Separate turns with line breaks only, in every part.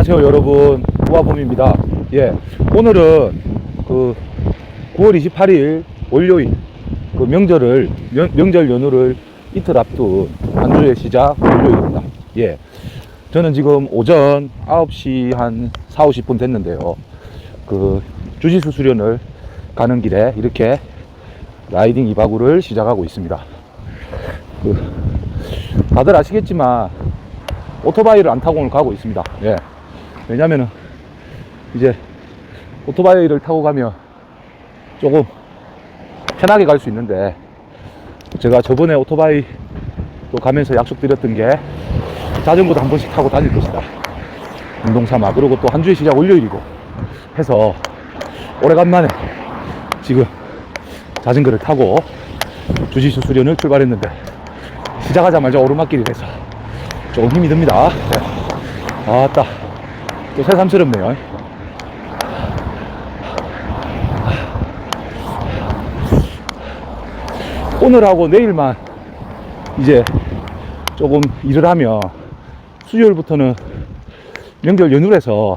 안녕하세요 여러분. 우아범입니다. 예 오늘은 그 9월 28일 월요일 그 명절을 명, 명절 연휴를 이틀 앞둔 한 주의 시작 월요일입니다. 예 저는 지금 오전 9시 한 4, 50분 됐는데요. 그 주지수 수련을 가는 길에 이렇게 라이딩 2박을 시작하고 있습니다. 그 다들 아시겠지만 오토바이를 안 타고 오늘 가고 있습니다. 예. 왜냐면은 이제 오토바이를 타고 가면 조금 편하게 갈 수 있는데 제가 저번에 오토바이 또 가면서 약속드렸던 게 자전거도 한 번씩 타고 다닐 것이다. 운동 삼아. 그리고 또 한 주의 시작 월요일이고 해서 오래간만에 지금 자전거를 타고 주지수 수련을 출발했는데 시작하자마자 오르막길이 돼서 조금 힘이 듭니다. 네. 아따, 또 새삼스럽네요. 오늘하고 내일만 이제 조금 일을 하면 수요일부터는 명절 연휴라서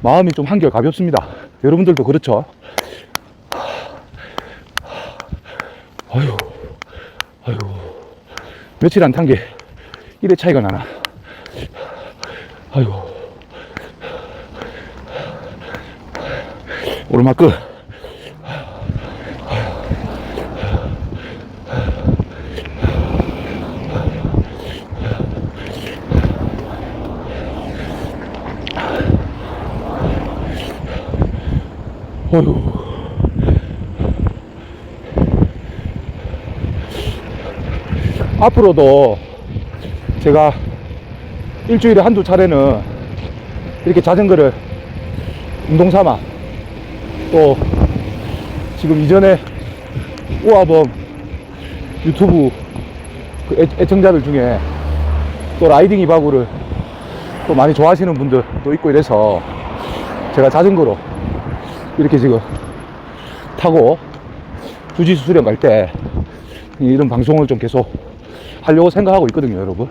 마음이 좀 한결 가볍습니다. 여러분들도 그렇죠? 아유, 아유, 며칠 안 탄 게 이래 차이가 나나. 아이 오르막 끝. 어휴. 앞으로도 제가 일주일에 한두 차례는 이렇게 자전거를 운동 삼아 또 지금 이전에 우아범 유튜브 그 애, 애청자들 중에 또 라이딩 이바구를 또 많이 좋아하시는 분들도 있고 이래서 제가 자전거로 이렇게 지금 타고 주지수 수련 갈 때 이런 방송을 좀 계속 하려고 생각하고 있거든요, 여러분.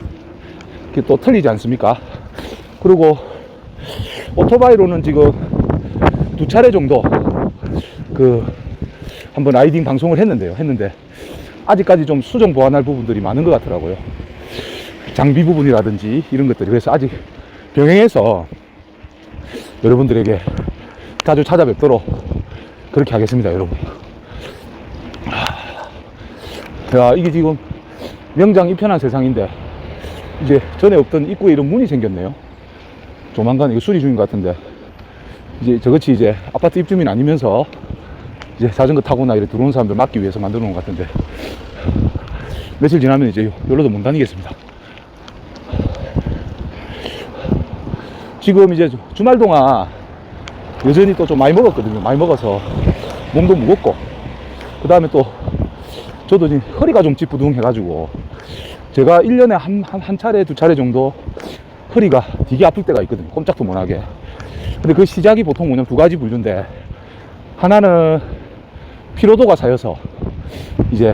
그게 또 틀리지 않습니까? 그리고 오토바이로는 지금 두 차례 정도 그 한번 라이딩 방송을 했는데요. 했는데 아직까지 좀 수정 보완할 부분들이 많은 것 같더라고요. 장비 부분이라든지 이런 것들이 그래서 아직 병행해서 여러분들에게 자주 찾아뵙도록 그렇게 하겠습니다, 여러분. 야, 이게 지금 명장 이편한 세상인데 이제 전에 없던 입구에 이런 문이 생겼네요. 조만간 이거 수리 중인 것 같은데 이제 저것이 이제 아파트 입주민 아니면서 이제 자전거 타고나 이렇게 들어오는 사람들 막기 위해서 만들어 놓은 것 같은데 며칠 지나면 이제 열로도 못 다니겠습니다. 지금 이제 주말 동안 여전히 또 좀 많이 먹었거든요. 많이 먹어서 몸도 무겁고 그 다음에 또 저도 지금 허리가 좀 찌뿌둥해 가지고 제가 1년에 한, 한, 한 차례, 두 차례 정도 허리가 되게 아플 때가 있거든요. 꼼짝도 못하게. 근데 그 시작이 보통 뭐냐면 두 가지 분류인데 하나는 피로도가 쌓여서 이제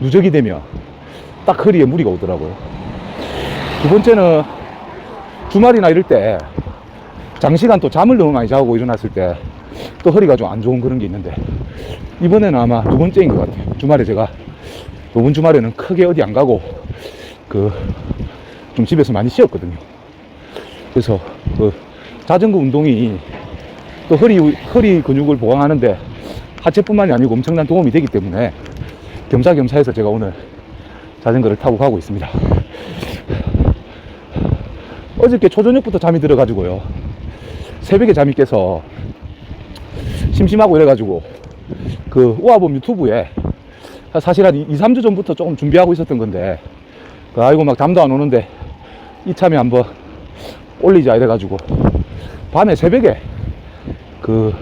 누적이 되면 딱 허리에 무리가 오더라고요. 두 번째는 주말이나 이럴 때 장시간 또 잠을 너무 많이 자고 일어났을 때 또 허리가 좀 안 좋은 그런 게 있는데 이번에는 아마 두 번째인 것 같아요. 주말에 제가 이번 주말에는 크게 어디 안 가고 그 좀 집에서 많이 쉬었거든요. 그래서 그 자전거 운동이 또 허리 허리 근육을 보강하는데 하체뿐만이 아니고 엄청난 도움이 되기 때문에 겸사겸사해서 제가 오늘 자전거를 타고 가고 있습니다. 어저께 초저녁부터 잠이 들어가지고요. 새벽에 잠이 깨서 심심하고 이래가지고 그 우아범 유튜브에 사실 한 2, 3주 전부터 조금 준비하고 있었던 건데 그 아이고 막 잠도 안 오는데 이참에 한번 올리자 이래가지고 밤에 새벽에 그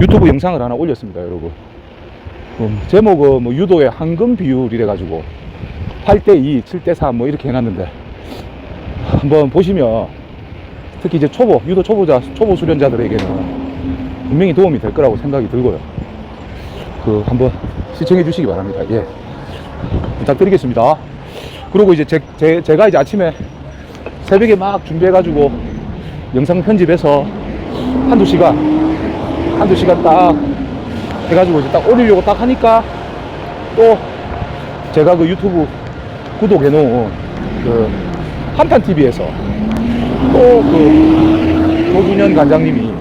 유튜브 영상을 하나 올렸습니다 여러분 음, 제목은 뭐 유도의 황금 비율 이래가지고 8대2, 7대4 뭐 이렇게 해놨는데 한번 보시면 특히 이제 초보, 유도 초보자, 초보 수련자들에게는 분명히 도움이 될 거라고 생각이 들고요. 그 한번 시청해 주시기 바랍니다. 예. 부탁드리겠습니다. 그리고 이제 제, 제, 제가 이제 아침에 새벽에 막 준비해가지고 영상 편집해서 한두 시간, 한두 시간 딱 해가지고 이제 딱 올리려고 딱 하니까 또 제가 그 유튜브 구독해놓은 그 한판 TV에서 또그 조준현 관장님이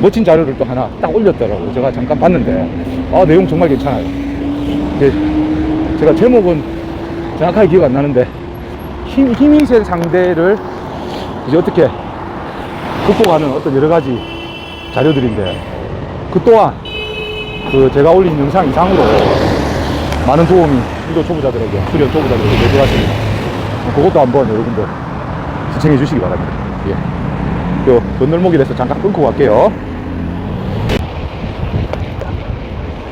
멋진 자료를 또 하나 딱 올렸더라고요. 제가 잠깐 봤는데 아 내용 정말 괜찮아요. 제가 제목은 정확하게 기억 안 나는데 힘, 힘이 센 상대를 이제 어떻게 극복하는 어떤 여러 가지 자료들인데 그 또한 그 제가 올린 영상 이상으로 많은 도움이 유도 초보자들에게 수련 초보자들에게 될것 같습니다. 그것도 한번 여러분들 시청해 주시기 바랍니다. 예. 요 건널목이라서 잠깐 끊고 갈게요.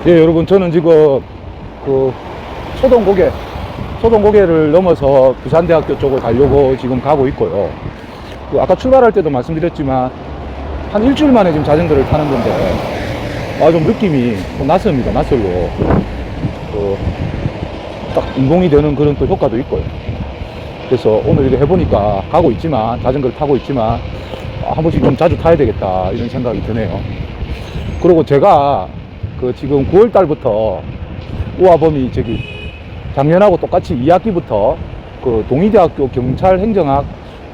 예, 여러분 저는 지금 그 소동 고개 소동 고개를 넘어서 부산대학교 쪽을 가려고 지금 가고 있고요. 그 아까 출발할 때도 말씀드렸지만 한 일주일 만에 지금 자전거를 타는 건데 아 좀 느낌이 좀 낯섭니다. 낯설고 그딱 인공이 되는 그런 또 효과도 있고요. 그래서 오늘 이렇게 해보니까 가고 있지만 자전거를 타고 있지만 아, 한 번씩 좀 자주 타야 되겠다 이런 생각이 드네요. 그리고 제가 그 지금 9월 달부터 우아범이 저기 작년하고 똑같이 2학기부터 그 동의대학교 경찰행정학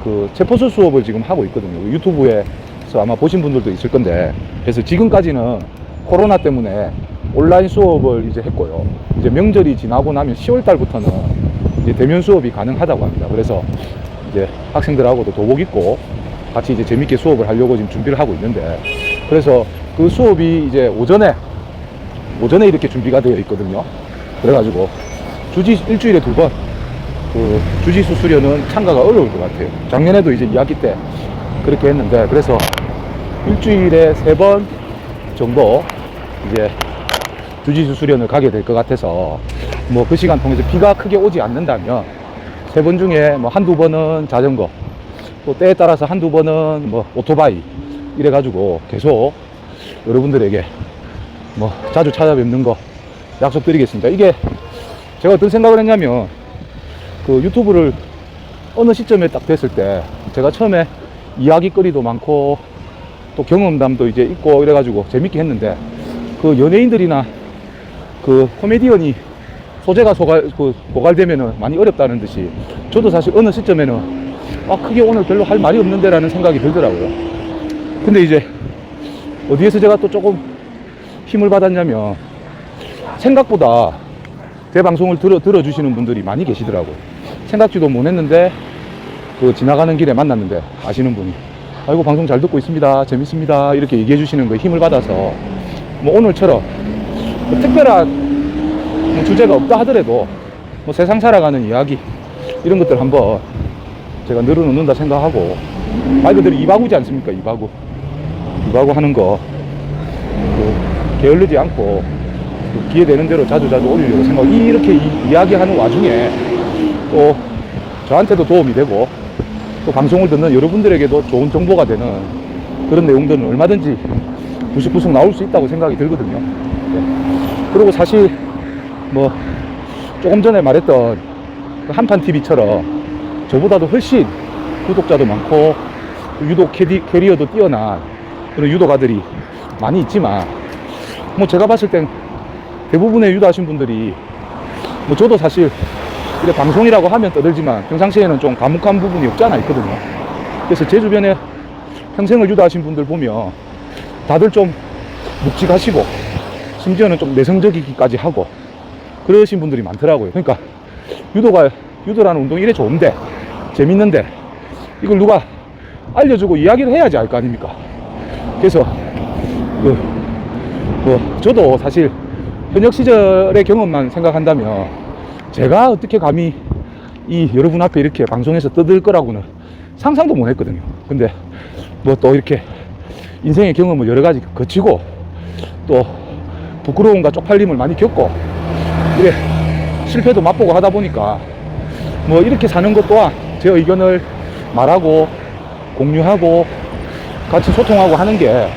그 체포수 수업을 지금 하고 있거든요. 유튜브에서 아마 보신 분들도 있을 건데 그래서 지금까지는 코로나 때문에 온라인 수업을 이제 했고요. 이제 명절이 지나고 나면 10월 달부터는 이제 대면 수업이 가능하다고 합니다. 그래서 이제 학생들하고도 도복 입고 같이 이제 재밌게 수업을 하려고 지금 준비를 하고 있는데 그래서 그 수업이 이제 오전에 오전에 이렇게 준비가 되어 있거든요. 그래가지고 주지 일주일에 두 번 그 주지수 수련은 참가가 어려울 것 같아요. 작년에도 이제 2학기 때 그렇게 했는데 그래서 일주일에 세 번 정도 이제 주지수 수련을 가게 될 것 같아서 뭐 그 시간 통해서 비가 크게 오지 않는다면 세 번 중에 뭐 한두 번은 자전거 또 때에 따라서 한두 번은 뭐 오토바이 이래 가지고 계속 여러분들에게 뭐 자주 찾아뵙는 거 약속드리겠습니다. 이게 제가 어떤 생각을 했냐면 그 유튜브를 어느 시점에 딱 됐을 때 제가 처음에 이야기거리도 많고 또 경험담도 이제 있고 이래가지고 재밌게 했는데 그 연예인들이나 그 코미디언이 소재가 소갈, 그 고갈되면은 많이 어렵다는 듯이 저도 사실 어느 시점에는 아 크게 오늘 별로 할 말이 없는데 라는 생각이 들더라고요. 근데 이제 어디에서 제가 또 조금 힘을 받았냐면 생각보다 제 방송을 들어, 들어주시는 분들이 많이 계시더라고요. 생각지도 못했는데 그 지나가는 길에 만났는데 아시는 분이 아이고 방송 잘 듣고 있습니다. 재밌습니다. 이렇게 얘기해 주시는 거에 힘을 받아서 뭐 오늘처럼 뭐 특별한 뭐 주제가 없다 하더라도 뭐 세상 살아가는 이야기 이런 것들 한번 제가 늘어놓는다 생각하고 말 그대로 이바구지 않습니까? 이바구. 이바구 하는 거. 그 게을르지 않고 그 기회 되는 대로 자주 자주 올리려고 생각 이렇게 이, 이야기하는 와중에 또 저한테도 도움이 되고 또 방송을 듣는 여러분들에게도 좋은 정보가 되는 그런 내용들은 얼마든지 구석구석 나올 수 있다고 생각이 들거든요. 네. 그리고 사실 뭐 조금 전에 말했던 그 한판 TV처럼 저보다도 훨씬 구독자도 많고 유독 캐디, 캐리어도 뛰어난 그런 유도가들이 많이 있지만 뭐 제가 봤을 땐 대부분의 유도하신 분들이 뭐 저도 사실 이렇게 방송이라고 하면 떠들지만 평상시에는 좀 과묵한 부분이 없지 않아 있거든요. 그래서 제 주변에 평생을 유도하신 분들 보면 다들 좀 묵직하시고 심지어는 좀 내성적이기까지 하고 그러신 분들이 많더라고요. 그러니까 유도가 유도라는 운동이 이래 좋은데 재밌는데 이걸 누가 알려주고 이야기를 해야지 알 거 아닙니까? 그래서 그 뭐 저도 사실 현역 시절의 경험만 생각한다면 제가 어떻게 감히 이 여러분 앞에 이렇게 방송에서 떠들 거라고는 상상도 못 했거든요. 근데 뭐 또 이렇게 인생의 경험을 여러 가지 거치고 또 부끄러움과 쪽팔림을 많이 겪고 이래 실패도 맛보고 하다 보니까 뭐 이렇게 사는 것 또한 제 의견을 말하고 공유하고 같이 소통하고 하는 게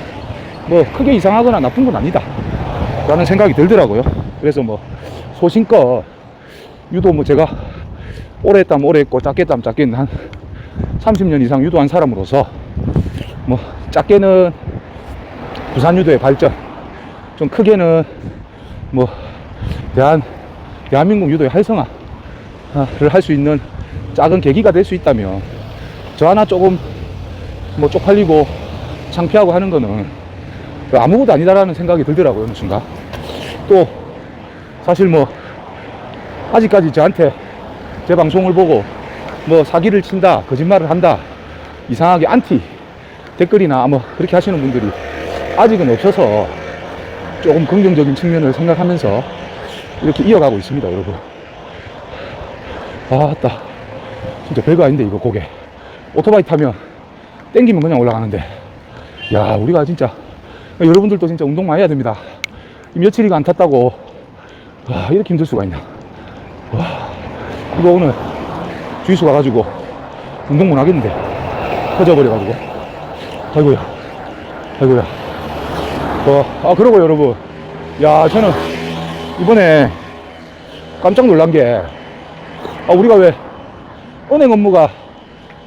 뭐 크게 이상하거나 나쁜 건 아니다 라는 생각이 들더라고요. 그래서 뭐 소신껏 유도 뭐 제가 오래 했다면 오래 했고 짧게 했다면 했는 한 30년 이상 유도한 사람으로서 뭐 작게는 부산 유도의 발전, 좀 크게는 뭐 대한 대한민국 유도의 활성화를 할 수 있는 작은 계기가 될 수 있다면 저 하나 조금 뭐 쪽팔리고 창피하고 하는 거는 아무것도 아니다라는 생각이 들더라고요 어느 순간. 또 사실 뭐 아직까지 저한테 제 방송을 보고 뭐 사기를 친다 거짓말을 한다 이상하게 안티 댓글이나 뭐 그렇게 하시는 분들이 아직은 없어서 조금 긍정적인 측면을 생각하면서 이렇게 이어가고 있습니다 여러분. 아 따 진짜 별거 아닌데 이거 고개. 오토바이 타면 땡기면 그냥 올라가는데. 야 우리가 진짜 여러분들도 진짜 운동 많이 해야 됩니다. 이 며칠이가 안 탔다고. 와 이렇게 힘들 수가 있나 와 이거 오늘 주유소 가가지고 운동 못 하겠는데. 터져버려가지고 아이고야. 아이고야. 어, 아 그러고 여러분. 야 저는 이번에 깜짝 놀란 게 아, 우리가 왜 은행 업무가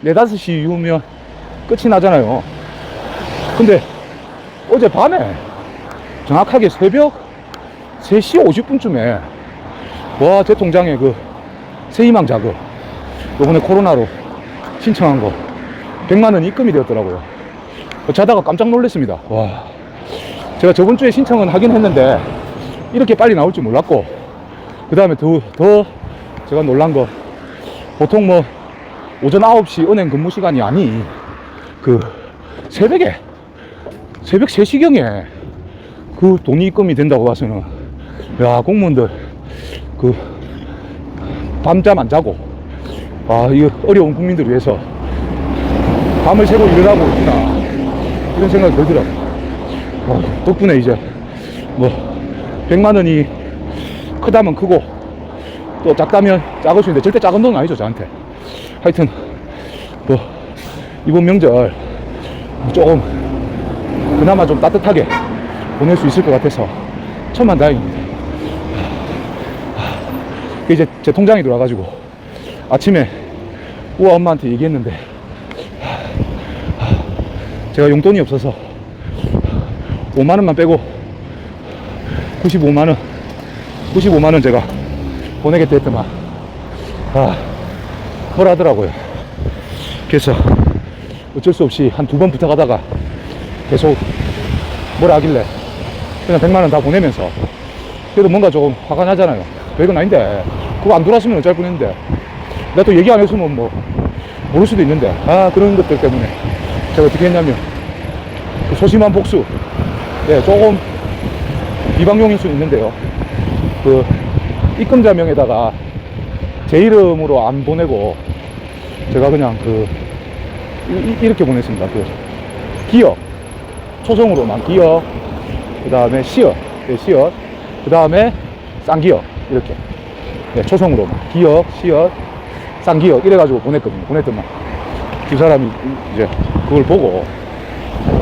4, 5시 이후면 끝이 나잖아요. 근데 어제 밤에 정확하게 새벽 3시 50분쯤에 와 제 통장에 그 세희망 자금 요번에 코로나로 신청한 거 100만원 입금이 되었더라고요 자다가 깜짝 놀랐습니다. 와. 제가 저번 주에 신청은 하긴 했는데 이렇게 빨리 나올 줄 몰랐고 그 다음에 더, 더 제가 놀란 거 보통 뭐 오전 9시 은행 근무 시간이 아니 그 새벽에 새벽 3시경에 그 돈이 입금이 된다고 봐서는 야 공무원들 그 밤잠 안 자고 아 이거 어려운 국민들을 위해서 밤을 새고 일을 하고 있구나 이런 생각이 들더라고요 어, 덕분에 이제 뭐 100만 원이 크다면 크고 또 작다면 작을 수 있는데 절대 작은 돈은 아니죠 저한테. 하여튼 뭐 이번 명절 조금 그나마 좀 따뜻하게 보낼 수 있을 것 같아서 천만 다행입니다. 그 이제 제 통장이 들어와가지고 아침에 우와 엄마한테 얘기했는데 제가 용돈이 없어서 5만원만 빼고 95만원 95만원 제가 보내겠다 했더만. 아 뭐라 하더라고요. 그래서 어쩔 수 없이 한 두 번 부탁하다가 계속 뭐라 하길래 그냥 100만원 다 보내면서 그래도 뭔가 조금 화가 나잖아요. 별건 아닌데 그거 안 돌았으면 어쩔 뻔했는데 내가 또 얘기 안 했으면 뭐 모를 수도 있는데 아 그런 것들 때문에 제가 어떻게 했냐면 그 소심한 복수. 예 조금 비방용일 수 있는데요. 그 입금자명에다가 제 이름으로 안 보내고 제가 그냥 그 이, 렇게 보냈습니다. 그 기억 초성으로만 기억 그 다음에 시어. 예, 시어. 그 다음에 쌍기역 이렇게. 네, 초성으로만 기역 시역 쌍기역 이래가지고 보냈거든요. 보냈더만 두 사람이 이제 그걸 보고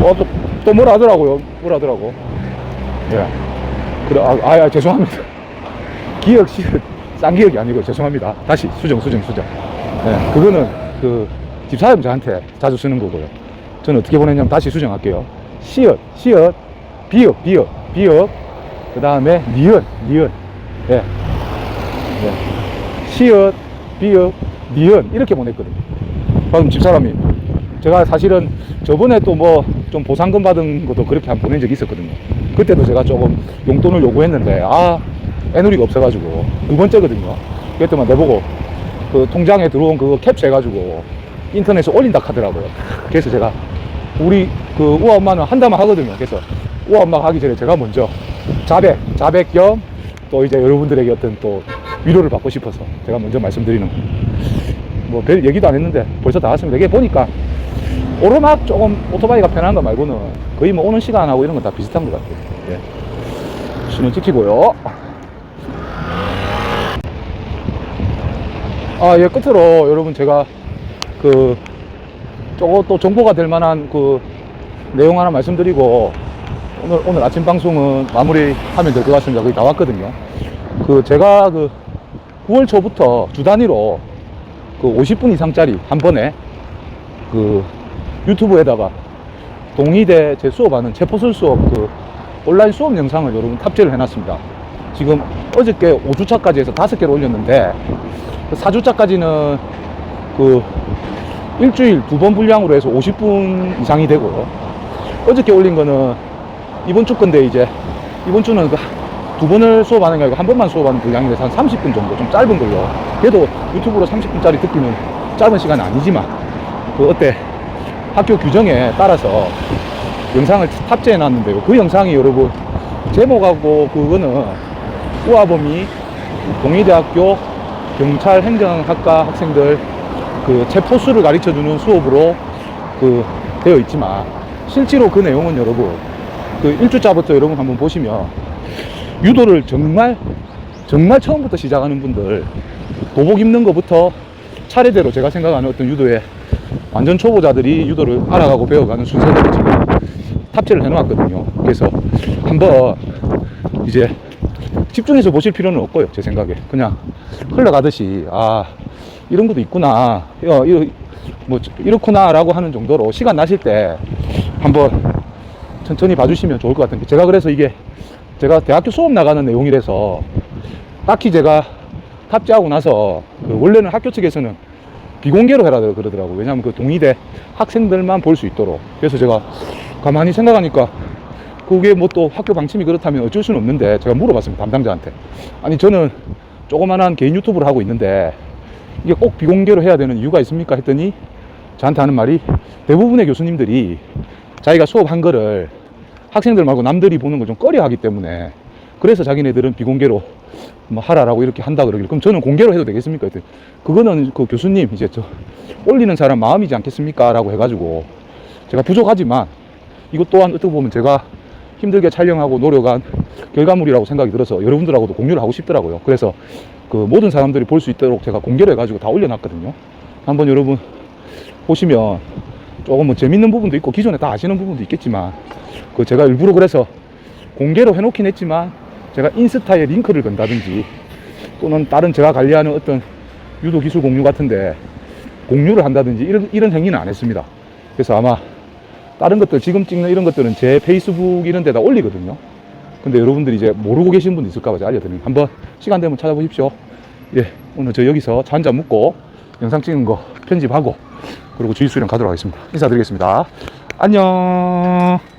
어, 또, 또 뭐라 하더라고요. 뭐라 하더라고. 예. 그래 아, 아, 아 죄송합니다. 기역 시역 쌍기역이 아니고 죄송합니다. 다시 수정 수정 수정. 예 그거는 그 집사람 저한테 자주 쓰는 거고요. 저는 어떻게 보냈냐면 다시 수정할게요. 시역 시역 비역 비역 비역 그 다음에 니은 니은. 예. 예. 시읒 비읒 니은. 이렇게 보냈거든요 방금 집사람이. 제가 사실은 저번에 또 뭐 좀 보상금 받은 것도 그렇게 한번 보낸 적이 있었거든요. 그때도 제가 조금 용돈을 요구했는데 아 애누리가 없어가지고 두 번째거든요. 그랬더만 내보고 그 통장에 들어온 그거 캡처 해가지고 인터넷에 올린다 하더라고요. 그래서 제가 우리 그 우아 엄마는 한다만 하거든요. 그래서 우아 엄마가 하기 전에 제가 먼저 자백, 자백 겸 또 이제 여러분들에게 어떤 또 위로를 받고 싶어서 제가 먼저 말씀드리는 뭐 별 얘기도 안 했는데 벌써 다 왔습니다. 이게 보니까 오르막 조금 오토바이가 편한 거 말고는 거의 뭐 오는 시간하고 이런 건 다 비슷한 것 같아요. 예. 신호 찍히고요. 아, 예, 끝으로 여러분 제가 그, 저거 또 정보가 될 만한 그 내용 하나 말씀드리고 오늘, 오늘 아침 방송은 마무리하면 될 것 같습니다. 거의 다 왔거든요. 그 제가 그 9월 초부터 주 단위로 그 50분 이상짜리 한 번에 그 유튜브에다가 동의대 제 수업하는 체포술 수업 그 온라인 수업 영상을 여러분 탑재를 해놨습니다. 지금 어저께 5주차까지 해서 5개를 올렸는데 4주차까지는 그 일주일 두 번 분량으로 해서 50분 이상이 되고 어저께 올린 거는 이번 주 건데 이제 이번 주는 그 두 번을 수업하는 게 아니고 한 번만 수업하는 분량이라서 한 30분 정도 좀 짧은 걸로. 그래도 유튜브로 30분짜리 듣기는 짧은 시간 아니지만 그 어때? 학교 규정에 따라서 영상을 탑재해 놨는데요 그 영상이 여러분 제목하고 그거는 우아범이 동의대학교 경찰 행정학과 학생들 그 체포수를 가르쳐 주는 수업으로 그 되어 있지만 실제로 그 내용은 여러분 그 1주차부터 여러분 한번 보시면 유도를 정말 정말 처음부터 시작하는 분들 도복 입는 것부터 차례대로 제가 생각하는 어떤 유도의 완전 초보자들이 유도를 알아가고 배워가는 순서대로 지금 탑재를 해놓았거든요. 그래서 한번 이제 집중해서 보실 필요는 없고요. 제 생각에 그냥 흘러가듯이 아 이런 것도 있구나, 어, 이러, 뭐 이렇구나라고 하는 정도로 시간 나실 때 한번 천천히 봐주시면 좋을 것 같은데 제가 그래서 이게 제가 대학교 수업 나가는 내용이라서 딱히 제가 탑재하고 나서 그 원래는 학교 측에서는 비공개로 해라 그러더라고요. 왜냐하면 그 동의대 학생들만 볼 수 있도록. 그래서 제가 가만히 생각하니까 그게 뭐 또 학교 방침이 그렇다면 어쩔 수는 없는데 제가 물어봤습니다. 담당자한테. 아니 저는 조그만한 개인 유튜브를 하고 있는데 이게 꼭 비공개로 해야 되는 이유가 있습니까? 했더니 저한테 하는 말이 대부분의 교수님들이 자기가 수업한 거를 학생들 말고 남들이 보는 걸좀 꺼려 하기 때문에 그래서 자기네들은 비공개로 뭐 하라라고 이렇게 한다 그러길래 그럼 저는 공개로 해도 되겠습니까? 했더니 그거는 그 교수님 이제 저 올리는 사람 마음이지 않겠습니까? 라고 해가지고 제가 부족하지만 이것 또한 어떻게 보면 제가 힘들게 촬영하고 노력한 결과물이라고 생각이 들어서 여러분들하고도 공유를 하고 싶더라고요. 그래서 그 모든 사람들이 볼 수 있도록 제가 공개를 해가지고 다 올려놨거든요. 한번 여러분 보시면 조금 뭐 재밌는 부분도 있고 기존에 다 아시는 부분도 있겠지만 그 제가 일부러 그래서 공개로 해놓긴 했지만 제가 인스타에 링크를 건다든지 또는 다른 제가 관리하는 어떤 유도 기술 공유 같은데 공유를 한다든지 이런, 이런 행위는 안 했습니다. 그래서 아마 다른 것들 지금 찍는 이런 것들은 제 페이스북 이런 데다 올리거든요. 근데 여러분들이 이제 모르고 계신 분 있을까 봐 제가 알려드립니다. 한번 시간 되면 찾아보십시오. 예, 오늘 저 여기서 차 한잔 묵고 영상 찍은 거 편집하고 그리고 주의 수령 가도록 하겠습니다. 인사드리겠습니다. 안녕.